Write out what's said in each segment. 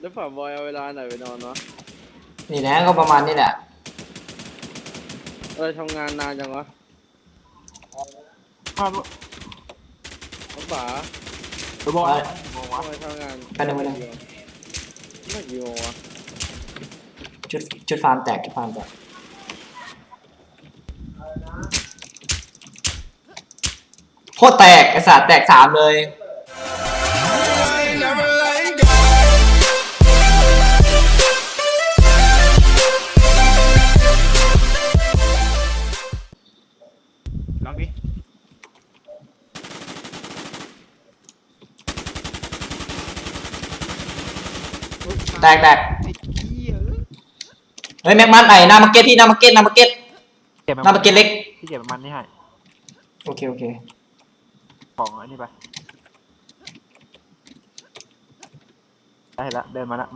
แล้วฝ่าบอยเอาเวลาไหนไปนอนวะนี่นะก็ประมาณนี้แหละ เออทำงานนานจังวะข้าวเขาป๋าไปบอกอะไรมองวะทำไมทำงานกันหนึ่งวันหนึ่งไม่กี่โมงวะจุดจุดฟาร์มแตกจุดฟาร์มแตกโคตรแตกไอสัตว์แตกสามเลย แตกแตกไอ้เหี้ยเฮ้ยแม็กมันไหนหน้ามาร์เก็ตที่หน้ามาร์เก็ตหน้ามาร์เก็ตเก็บหน้ามาร์เก็ตเล็กพี่เก็บมันนี่ให้โอเคโอเคของอันนี้ไปได้ละเดินมาละ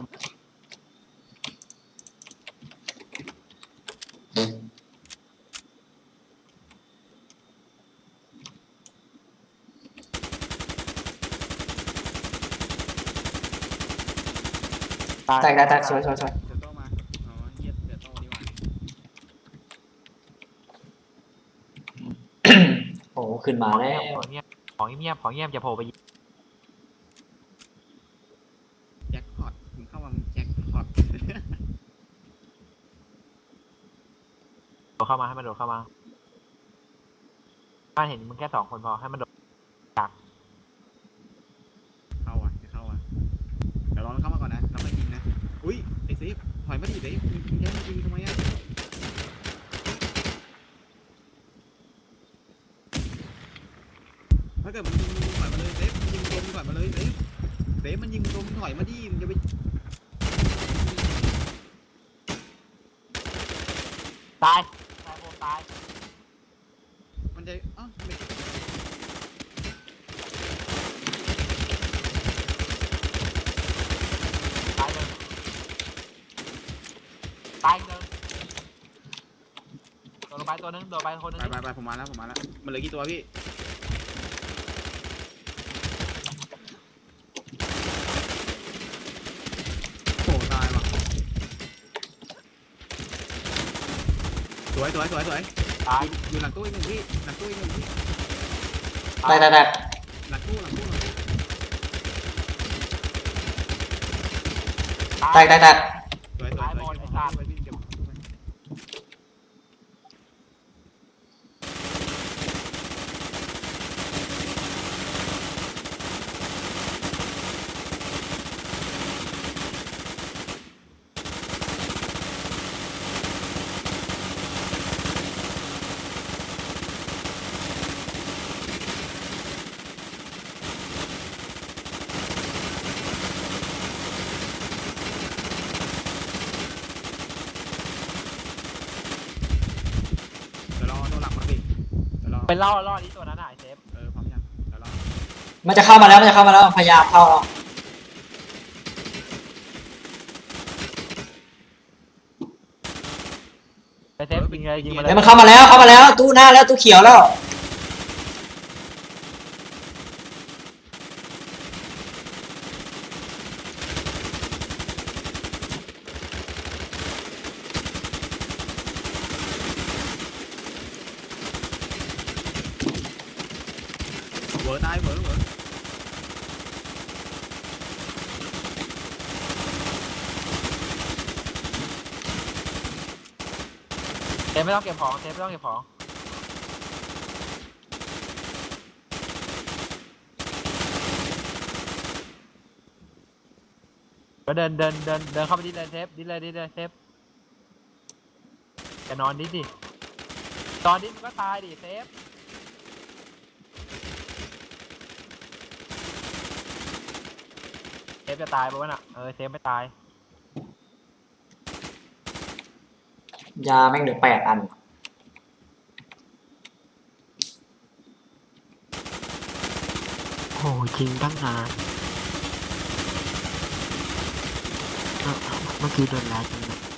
แตกแตกแตกสวยสวยสวยเดี๋ยวโต้มาอ๋อเหี้ยเดี๋ยวโต้ดีกว่าโอ้โหขึ้นมาแล้วของเงียบของเงียบของเงียบจะโผล่ไปยิงแจ็คพอตมึงเข้ามามึงแจ็คพอต โดดเข้ามาให้มันโดดเข้ามาบ้านเห็นมึงแค่สองคนพอให้มันโดดจากเข้าอะจะเข้าอะเดี๋ยวรอมันเข้ามาก่อนนะแล้วค่อยยิงนะอุ้ยไอ้ซีฟถอย มาดิเดฟมึงแย่งมายิงทำไมอะถ้าเกิดมันยิงมึงถอยมาเลยเซฟมันยิงตรงถอยมาเลยเซฟเซฟมันยิงตรงถอยมาดิมึงจะไปตายตายโบตาย มันจะเอ้าไม่ตายเลย ตายเลยโดนลงไปตัวนึงโดนไปคนนึงไปไปไปผมมาแล้วผมมาแล้ว มันเหลือกี่ตัวพี่โอ้ตายว่ะ สวยสวยสวยสวยตายอยู่อยู่หลังตู้อีกหนึ่งพี่ หลังตู้อีกหนึ่งพี่แตกแตกแตกหลังตู้หลังตู้หลังตู้แตกแตกแตกสวยสวยตายสหมวยดไอ้สัตว์สวยพี่เก็บ เดี๋ยวรอตัวหลักมาพี่เดี๋ยวรอ ไปล่อล่อนี้ตัวนั้นอะไอ้เซฟเออพร้อมยังเดี๋ยวรอมันจะเข้ามาแล้วมันจะเข้ามาแล้วพยายามเข้าแล้วไปเซฟยิงเลยยิงมาเลเฮ้ยยมันเข้ามาแล้วเข้ามาแล้ว ตู้หน้าแล้วตู้เขียวแล้ว เวอร์ตายเวอร์เวอร์เซฟไม่ต้องเก็บของเซฟไม่ต้องเก็บของก็เดินเดินเดินเดินเข้าไปดิเลยเซฟดิเลยดิเลยเซฟจะนอนดิดิตอนดิมันก็ตายดิเซฟเซ ฟจะตายปะวะน่ะเออเซฟไม่ตายยาแม่งเหลือแปดอัน โอ้จริงตั้งนานเมื่อกี้โดนแล้วจริงมื่อ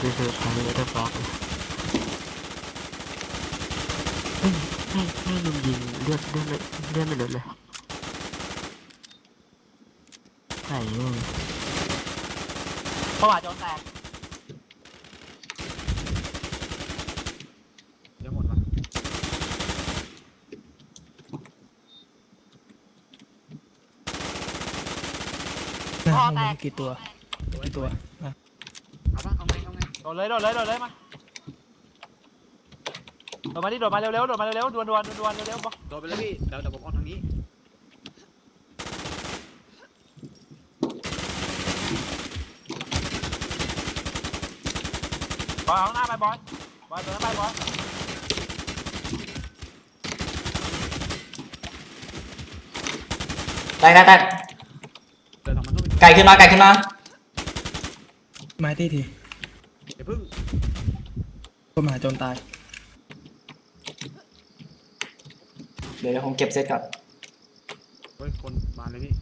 กี้ไปเจอใครไม่ได้บอกเลยเฮ้ให้ให้ลุงยิงเลือดเลือดไม่เลือดไม่ลดเลยใส่เว้ยเพระว่าโดนแตกเดี๋ยวหมดวะพ่อแตก กี่ตัวกี่ตัวเอ โดนเลยโดนเลยโดนเลยมาโดดมาดิโดดมาเร็วๆโดดมาเร็วๆดวนๆดวนๆดวนๆเร็วๆบอกโดนไปเลยพี่เดี๋ยวเดี๋ยวผมออกทางนี้บอยเอาข้างหน้าไปบอยบอยเดินไปบอยแตกแตกแตกเดี๋ยวสองมันต้องเป็นไก่ขึ้นมาไก่ขึ้นมาไม้ตีที อย่าพึ่งก็มาจนตาย เดี๋ยวเดี๋ยวผมเก็บเซตก่อนเฮ้ยคนบานเลยพี่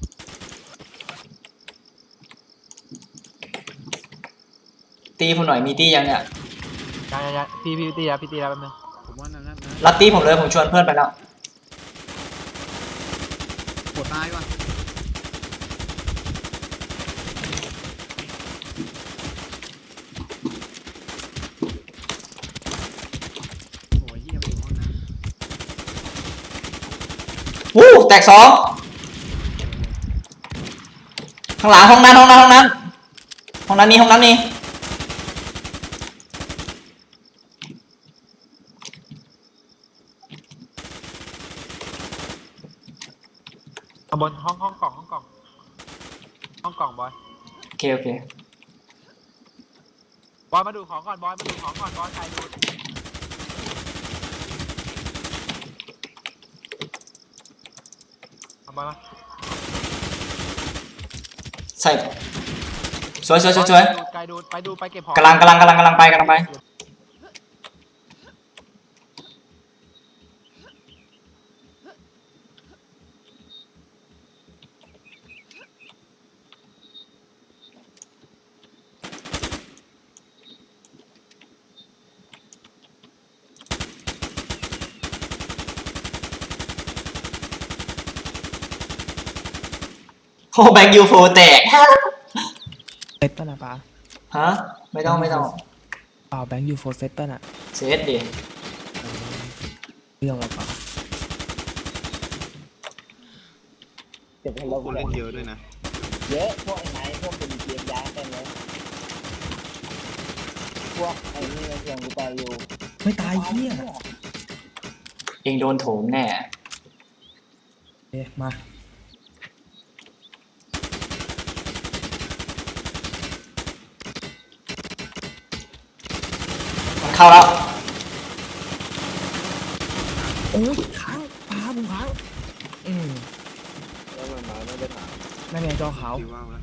ตีผมหน่อยมีตียังเนี่ยยังยังยังพี่พี่ตีแล้วพี่ตีแล้วแป๊บนึงผมว่านั่นนั่นนั่นรับตีผมเลยผมชวนเพื่อนไปแล้วปวดตายว่ะโอ้ยเยี่ยมอยู่ห้องน้ำ วู้แตกสองข้างหลังห้องนั้นห้องนั้นห้องนั้นห้องนั้นนี่ห้องนั้นนี่เอาบนห้องห้องกล่องห้องกล่องห้องกล่องบอยโอเคโอเคบอยมาดูของก่อนบอยมาดูของก่อนบอยใครดู เอาบอยมาใส่สวยสวยสวยสวยไกลดูไปดูไปเก็บของกำลังกำลังกำลังกำลังไปกำลังไป โอ้แบงค์ยูโฟแตก เซตป่ะนะป้าฮะ ไม่ต้องไม่ต้อง เปล่าแบงค์ยูโฟเซตป่ะน่ะเซตดิ เรื่องอะไรป้าพวกคนเล่นเยอะด้วยนะ เยอะพวกไอ้ไหนพวกเป็นเกียร์ย้ายเต็มเลยพวกไอ้นี่เสียงกูไปอยู่ไม่ตายเฮียเองโดนโถมแน่ เอ๊ะมา เข้าแล้วโอ้ยค้างป้าผมค้างอืมแล้วมันมาไม่ได้ถามนั่นไงจอขาวคิวว่าวแล้ว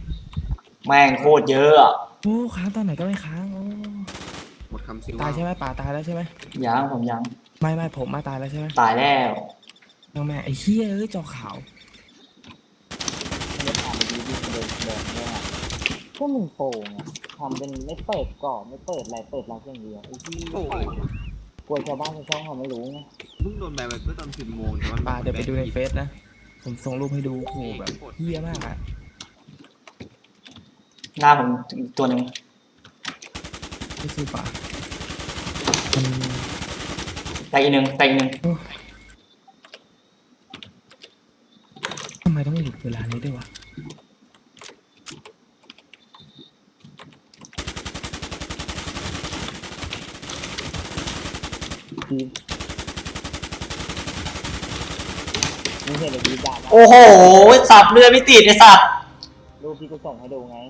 แม่งโคตรเยอะอะโอ้ค้างตอนไหนก็ไม่ค้างโอ้หมดคำซิวตายใช่ไหมป่าตายแล้วใช่ไหมยังผมยังไม่ไม่ผมมาตายแล้วใช่ไหมตายแล้วยังแม่ไอ้เฮียเอ้ยจอขาวไม่ได้ถามดีดีเดินเดินเนี่ยพวกมึงโป่งอะ ทำเป็นไม่เปิดก่อนไม่เปิดอะไรเปิดล็อกอย่างเดียวไอ้ที่โอ้ยกลัวชาวบ้านชาวช่องเขาไม่รู้ไงเพิ่งโดนแบนไปเมื่อตอนสิบโมงแต่ว่าป่าเดี๋ยวไปดูในเฟซนะ ผมส่งรูปให้ดูโอ้โหแบบเฮียมากอะหน้าผมอีกตัวหนึ่งไม่สู้ป่ามันแต่อีกหนึ่งแต่อีกหนึ่งทำไมต้องหยุดเวลานี้ด้วย ทีมมึงเห็นไอ้ดีด่ามาโอ้โหสับเรือไม่ติดไอสัตว์รูปที่กูส่งให้ดูไงเฮ้ย